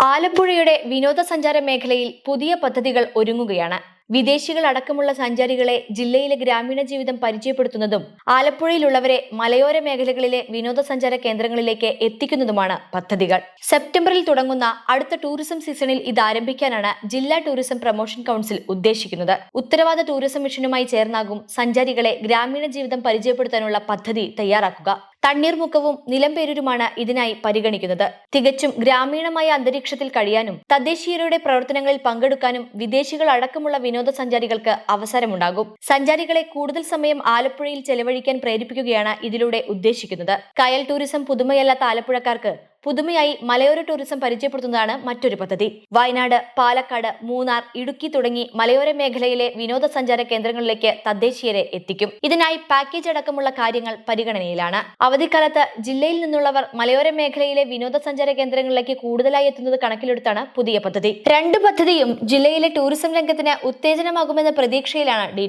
ആലപ്പുഴയുടെ വിനോദസഞ്ചാര മേഖലയിൽ പുതിയ പദ്ധതികൾ ഒരുങ്ങുകയാണ്. വിദേശികൾ അടക്കമുള്ള സഞ്ചാരികളെ ജില്ലയിലെ ഗ്രാമീണ ജീവിതം പരിചയപ്പെടുത്തുന്നതും ആലപ്പുഴയിലുള്ളവരെ മലയോര മേഖലകളിലെ വിനോദസഞ്ചാര കേന്ദ്രങ്ങളിലേക്ക് എത്തിക്കുന്നതുമാണ് പദ്ധതികൾ. സെപ്റ്റംബറിൽ തുടങ്ങുന്ന അടുത്ത ടൂറിസം സീസണിൽ ഇത് ആരംഭിക്കാനാണ് ജില്ലാ ടൂറിസം പ്രൊമോഷൻ കൗൺസിൽ ഉദ്ദേശിക്കുന്നത്. ഉത്തരവാദ ടൂറിസം മിഷനുമായി ചേർന്നാകും സഞ്ചാരികളെ ഗ്രാമീണ ജീവിതം പരിചയപ്പെടുത്താനുള്ള പദ്ധതി തയ്യാറാക്കുക. തണ്ണീർമുക്കവും നിലമ്പേരൂരുമാണ് ഇതിനായി പരിഗണിക്കുന്നത്. തികച്ചും ഗ്രാമീണമായ അന്തരീക്ഷത്തിൽ കഴിയാനും തദ്ദേശീയരുടെ പ്രവർത്തനങ്ങളിൽ പങ്കെടുക്കാനും വിദേശികൾ അടക്കമുള്ള വിനോദസഞ്ചാരികൾക്ക് അവസരമുണ്ടാകും. സഞ്ചാരികളെ കൂടുതൽ സമയം ആലപ്പുഴയിൽ ചെലവഴിക്കാൻ പ്രേരിപ്പിക്കുകയാണ് ഇതിലൂടെ ഉദ്ദേശിക്കുന്നത്. കയൽ ടൂറിസം പുതുമയല്ലാത്ത ആലപ്പുഴക്കാർക്ക് പുതുമയായി മലയോര ടൂറിസം പരിചയപ്പെടുത്തുന്നതാണ് മറ്റൊരു പദ്ധതി. വയനാട് പാലക്കാട് മൂന്നാർ ഇടുക്കി തുടങ്ങി മലയോര മേഖലയിലെ വിനോദസഞ്ചാര കേന്ദ്രങ്ങളിലേക്ക് തദ്ദേശീയരെ എത്തിക്കും. ഇതിനായി പാക്കേജ് അടക്കമുള്ള കാര്യങ്ങൾ പരിഗണനയിലാണ്. അവധിക്കാലത്ത് ജില്ലയിൽ നിന്നുള്ളവർ മലയോര മേഖലയിലെ വിനോദസഞ്ചാര കേന്ദ്രങ്ങളിലേക്ക് കൂടുതലായി എത്തുന്നത് കണക്കിലെടുത്താണ് പുതിയ പദ്ധതി. രണ്ട് പദ്ധതിയും ജില്ലയിലെ ടൂറിസം രംഗത്തിന് ഉത്തേജനമാകുമെന്ന പ്രതീക്ഷയിലാണ് ഡി